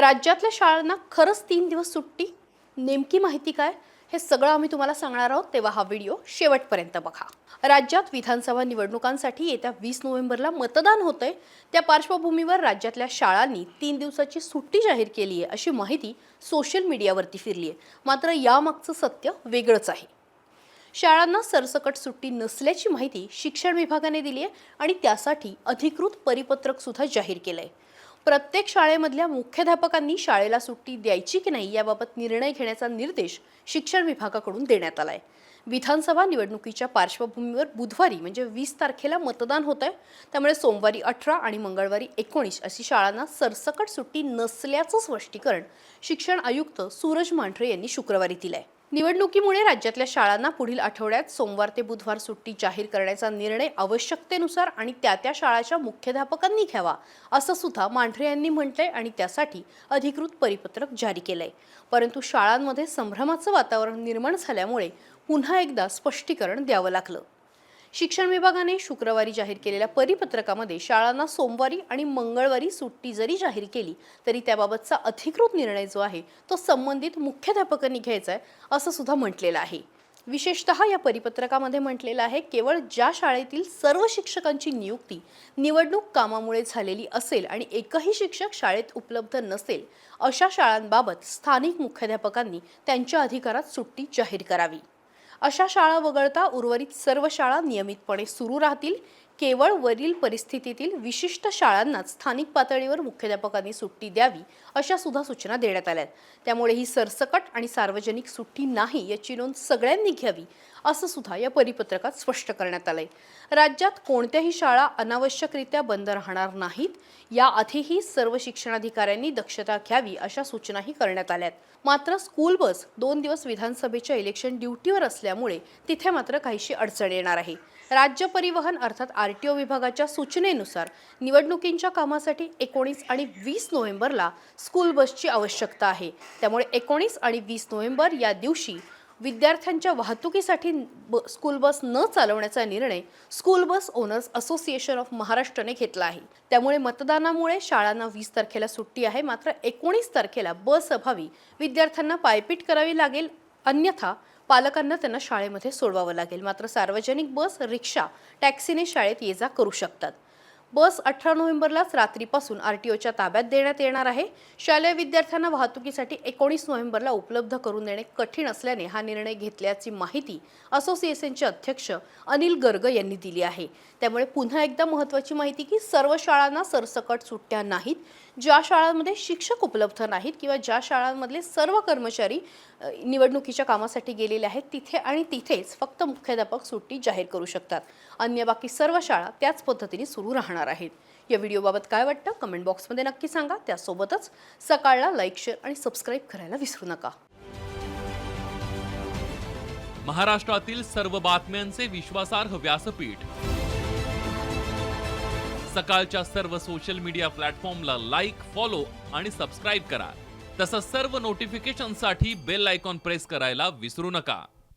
राज्यातल्या शाळांना खरंच तीन दिवस सुट्टी? नेमकी माहिती काय? हे सगळं आम्ही तुम्हाला सांगणार आहोत तेव्हा हा व्हिडिओ शेवटपर्यंत बघा. राज्यात विधानसभा निवडणुकांसाठी येत्या वीस नोव्हेंबरला मतदान होतंय. त्या पार्श्वभूमीवर राज्यातल्या शाळांनी तीन दिवसाची सुट्टी जाहीर केली आहे अशी माहिती सोशल मीडियावरती फिरली आहे मात्र यामागचं सत्य वेगळंच आहे. शाळांना सरसकट सुट्टी नसल्याची माहिती शिक्षण विभागाने दिली आहे आणि त्यासाठी अधिकृत परिपत्रक सुद्धा जाहीर आहे प्रत्येक शाळेमधल्या मुख्याध्यापकांनी शाळेला सुट्टी द्यायची की नाही याबाबत निर्णय घेण्याचा निर्देश शिक्षण विभागाकडून देण्यात आलाय. विधानसभा निवडणुकीच्या पार्श्वभूमीवर बुधवारी म्हणजे वीस तारखेला मतदान होत आहे त्यामुळे सोमवारी अठरा आणि मंगळवारी एकोणीस अशी शाळांना सरसकट सुट्टी नसल्याचं स्पष्टीकरण शिक्षण आयुक्त सूरज मांढरे यांनी शुक्रवारी दिलं आहे निवडणुकीमुळे राज्यातल्या शाळांना पुढील आठवड्यात सोमवार ते बुधवार सुट्टी जाहीर करण्याचा निर्णय आवश्यकतेनुसार आणि त्या त्या शाळाच्या मुख्याध्यापकांनी घ्यावा असं सुद्धा मांढरे यांनी म्हटलंय आणि त्यासाठी अधिकृत परिपत्रक जारी केलंय. परंतु शाळांमध्ये संभ्रमाचं वातावरण निर्माण झाल्यामुळे पुन्हा एकदा स्पष्टीकरण द्यावं लागलं. शिक्षण विभागाने शुक्रवारी जाहीर केलेल्या परिपत्रकामध्ये शाळांना सोमवारी आणि मंगळवारी सुट्टी जरी जाहीर केली तरी त्याबाबतचा अधिकृत निर्णय जो आहे तो संबंधित मुख्याध्यापकांनी घ्यायचा आहे असं सुद्धा म्हटलेलं आहे. विशेषतः या परिपत्रकामध्ये म्हटलेलं आहे केवळ ज्या शाळेतील सर्व शिक्षकांची नियुक्ती निवडणूक कामामुळे झालेली असेल आणि एकही शिक्षक शाळेत उपलब्ध नसेल अशा शाळांबाबत स्थानिक मुख्याध्यापकांनी त्यांच्या अधिकारात सुट्टी जाहीर करावी. अशा शाळा वगळता उर्वरित सर्व शाळा नियमितपणे सुरू राहतील. केवळ वरील परिस्थितीतील विशिष्ट शाळांनाच स्थानिक पातळीवर मुख्याध्यापकांनी सुट्टी द्यावी अशा सुद्धा सूचना देण्यात आल्या आहेत. त्यामुळे ही सरसकट आणि सार्वजनिक सुट्टी नाही याची नोंद सगळ्यांनी घ्यावी असं सुद्धा या परिपत्रकात स्पष्ट करण्यात आलंय. राज्यात कोणत्याही शाळा अनावश्यकरित्या बंद राहणार नाहीत याआधीही सर्व शिक्षणाधिकाऱ्यांनी दक्षता घ्यावी अशा सूचनाही करण्यात आल्यात मात्र स्कूल बस दोन दिवस विधानसभेच्या इलेक्शन ड्युटीवर असल्यामुळे तिथे मात्र काहीशी अडचण येणार आहे. राज्य परिवहन अर्थात आर टी ओ विभागाच्या सूचनेनुसार निवडणुकींच्या कामासाठी एकोणीस आणि वीस नोव्हेंबरला स्कूल बसची आवश्यकता आहे. त्यामुळे एकोणीस आणि वीस नोव्हेंबर या दिवशी विद्यार्थ्यांच्या वाहतुकीसाठी ब- स्कूल बस न चालवण्याचा निर्णय school bus owners association of महाराष्ट्रने घेतला आहे. त्यामुळे मतदानामुळे शाळांना वीस तारखेला सुट्टी आहे. मात्र एकोणीस तारखेला बस अभावी विद्यार्थ्यांना पायपीट करावी लागेल. अन्यथा पालकांना त्यांना शाळेमध्ये सोडवावं लागेल. मात्र सार्वजनिक बस रिक्षा टॅक्सीने शाळेत ये जा करू शकतात. बस अठरा नोव्हेंबरलाच रात्रीपासून आर टी ओच्या ताब्यात देण्यात येणार आहे. शालेय विद्यार्थ्यांना वाहतुकीसाठी एकोणीस नोव्हेंबरला उपलब्ध करून देणे कठीण असल्याने हा निर्णय घेतल्याची माहिती असोसिएशनचे अध्यक्ष अनिल गर्ग यांनी दिली आहे. त्यामुळे पुन्हा एकदा महत्त्वाची माहिती की सर्व शाळांना सरसकट सुट्ट्या नाहीत. ज्या शाळांमध्ये शिक्षक उपलब्ध नाहीत किंवा ज्या शाळांमधले सर्व कर्मचारी निवडणुकीच्या कामासाठी गेलेले आहेत तिथे आणि तिथेच फक्त मुख्याध्यापक सुट्टी जाहीर करू शकतात. अन्य बाकी सर्व शाळा त्याच पद्धतीने सुरू राहणार आहेत. या व्हिडिओबाबत काय वाटतं? कमेंट बॉक्समध्ये नक्की सांगा. त्यासोबतच सकाळला लाईक शेअर आणि सबस्क्राईब करायला विसरू नका. महाराष्ट्रातील सर्व बातम्यांचे विश्वासार्ह व्यासपीठ. सकाळच्या सर्व सोशल मीडिया प्लॅटफॉर्मला लाईक फॉलो आणि सबस्क्राईब करा. तसंच सर्व नोटिफिकेशनसाठी बेल आयकॉन प्रेस करायला विसरू नका.